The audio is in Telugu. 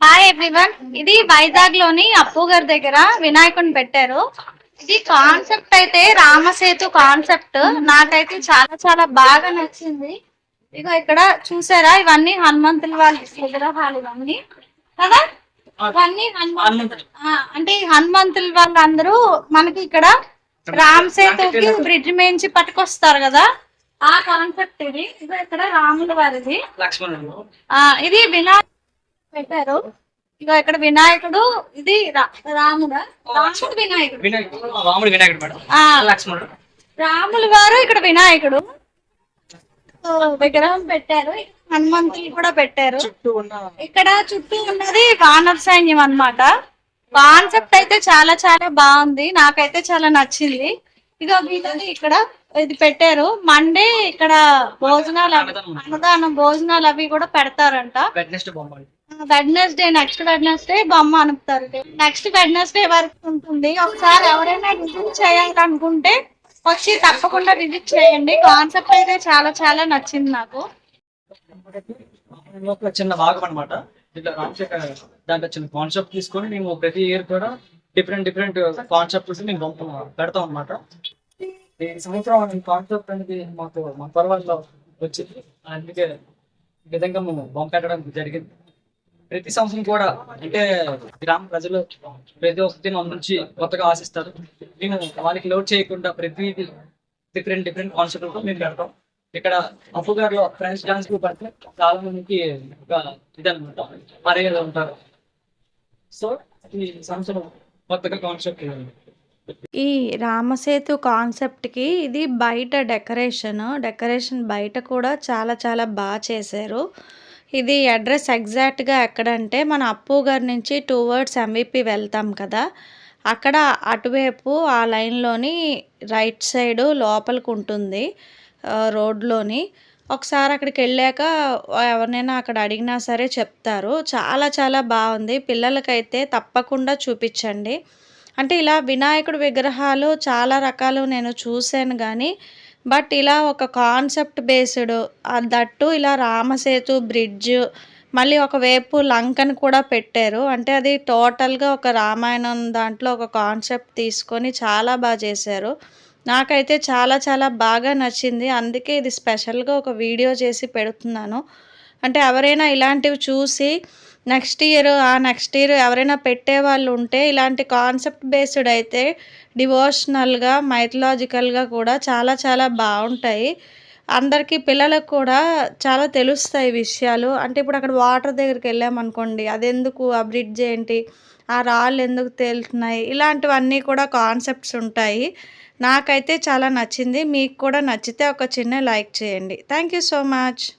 హాయ్ ఎవ్రీవన్ ఇది వైజాగ్లోని అప్పు గారి దగ్గర వినాయకుడిని పెట్టారు. ఇది కాన్సెప్ట్ అయితే రామసేతు కాన్సెప్ట్ నాకైతే చాలా చాలా బాగా నచ్చింది. ఇగో ఇక్కడ చూసారా? ఇవన్నీ హనుమంతుల వాళ్ళ విగ్రహాలు ఇవన్నీ కదా? ఇవన్నీ హనుమంతులు. అంటే హనుమంతుల వాళ్ళందరూ మనకి ఇక్కడ రామ్ సేతుకి బ్రిడ్జ్ మేంచి పట్టుకొస్తారు కదా? ఆ కాన్సెప్ట్ ఇది. ఇదో ఇక్కడ రాముల వారిది. ఇది వినాయక పెట్టారు. ఇక ఇక్కడ వినాయకుడు ఇది రా- రాముడా? రాముడు వినాయకుడు. వినాయకుడు. రాముడు వినాయకుడు మేడం. ఆ. లక్ష్మణుడు. రాముల వారు ఇక్కడ వినాయకుడు. విగ్రహం పెట్టారు. హనుమంతులు కూడా పెట్టారు. చుట్టూ ఉన్న ఇక్కడ చుట్టూ ఉన్నది వానర సైన్యం అన్నమాట. కాన్సెప్ట్ అయితే చాలా చాలా బాగుంది. నాకైతే చాలా నచ్చింది. ఇక వీళ్ళది ఇక్కడ ఇది పెట్టారు. మండే ఇక్కడ భోజనాలు అవి- అన్నదానం. భోజనాలు అవి కూడా పెడతారంట. వెడ్నెస్డే నెక్స్ట్ వెడ్నెస్డే బొమ్మ అనుపుతారు నెక్స్ట్ వెడ్నెస్డే వరకు ఉంటుంది. ఒకసారి ఎవరైనా విజిట్ చేయాలనుకుంటే వచ్చి తప్పకుండా విజిట్ చేయండి. కాన్సెప్ట్ అయితే చాలా చాలా నచ్చింది నాకు. చిన్న భాగం అనమాట దాంట్లో చిన్న కాన్సెప్ట్ తీసుకొని మేము ప్రతి ఇయర్ కూడా డిఫరెంట్ డిఫరెంట్ కాన్సెప్ట్స్ మేము బొమ్మ పెడతాం అనమాట ఈ సంవత్సరం కాన్సెప్ట్ అనేది మాకు మా పర్వాల్లో వచ్చింది. అందుకే ఈ విధంగా మేము బొమ్మ పెట్టడం జరిగింది. ప్రతి సంవత్సరం కూడా అంటే గ్రామ ప్రజలు ప్రతి ఒక్కటి మా నుంచి కొత్తగా ఆశిస్తారు. మేము వాళ్ళకి లోడ్ చేయకుండా ప్రతి డిఫరెంట్ డిఫరెంట్ కాన్సెప్ట్ మేము పెడతాం. ఇక్కడ అప్పు గారిలో ఫ్రెండ్స్ డాన్స్ గ్రూప్ అంటే చాలా మందికి ఒక ఇదనమాట మర్యాద ఉంటారు. సో ఈ సంవత్సరం కొత్తగా కాన్సెప్ట్ ఈ రామసేతు కాన్సెప్ట్కి ఇది బయట డెకరేషన్ డెకరేషన్ బయట కూడా చాలా చాలా బాగా చేశారు. ఇది అడ్రస్ ఎగ్జాక్ట్గా ఎక్కడంటే మన అప్పు గారి నుంచి టూ వర్డ్స్ ఎంవిపి వెళ్తాం కదా. అక్కడ అటువైపు ఆ లైన్లోని రైట్ సైడ్ లోపలికి ఉంటుంది రోడ్లోని. ఒకసారి అక్కడికి వెళ్ళాక ఎవరినైనా అక్కడ అడిగినా సరే చెప్తారు. చాలా చాలా బాగుంది. పిల్లలకైతే తప్పకుండా చూపించండి. అంటే ఇలా వినాయకుడి విగ్రహాలు చాలా రకాలు నేను చూశాను కానీ బట్ ఇలా ఒక కాన్సెప్ట్ బేస్డ్ దట్టు ఇలా రామసేతు బ్రిడ్జ్ మళ్ళీ ఒకవైపు లంకను కూడా పెట్టారు. అంటే అది టోటల్గా ఒక రామాయణం దాంట్లో ఒక కాన్సెప్ట్ తీసుకొని చాలా బాగా చేశారు. నాకైతే చాలా చాలా బాగా నచ్చింది. అందుకే ఇది స్పెషల్గా ఒక వీడియో చేసి పెడుతున్నాను. అంటే ఎవరైనా ఇలాంటివి చూసి నెక్స్ట్ ఇయర్ ఆ నెక్స్ట్ ఇయర్ ఎవరైనా పెట్టే వాళ్ళు ఉంటే ఇలాంటి కాన్సెప్ట్ బేస్డ్ అయితే డివోషనల్గా మైథలాజికల్గా కూడా చాలా చాలా బాగుంటాయి. అందరికీ పిల్లలకు కూడా చాలా తెలుస్తాయి విషయాలు. అంటే ఇప్పుడు అక్కడ వాటర్ దగ్గరికి వెళ్ళామనుకోండి అదెందుకు ఆ బ్రిడ్జ్ ఏంటి ఆ రాళ్ళు ఎందుకు తేలుతున్నాయి ఇలాంటివన్నీ కూడా కాన్సెప్ట్స్ ఉంటాయి. నాకైతే చాలా నచ్చింది. మీకు కూడా నచ్చితే ఒక చిన్న లైక్ చేయండి. Thank you so much.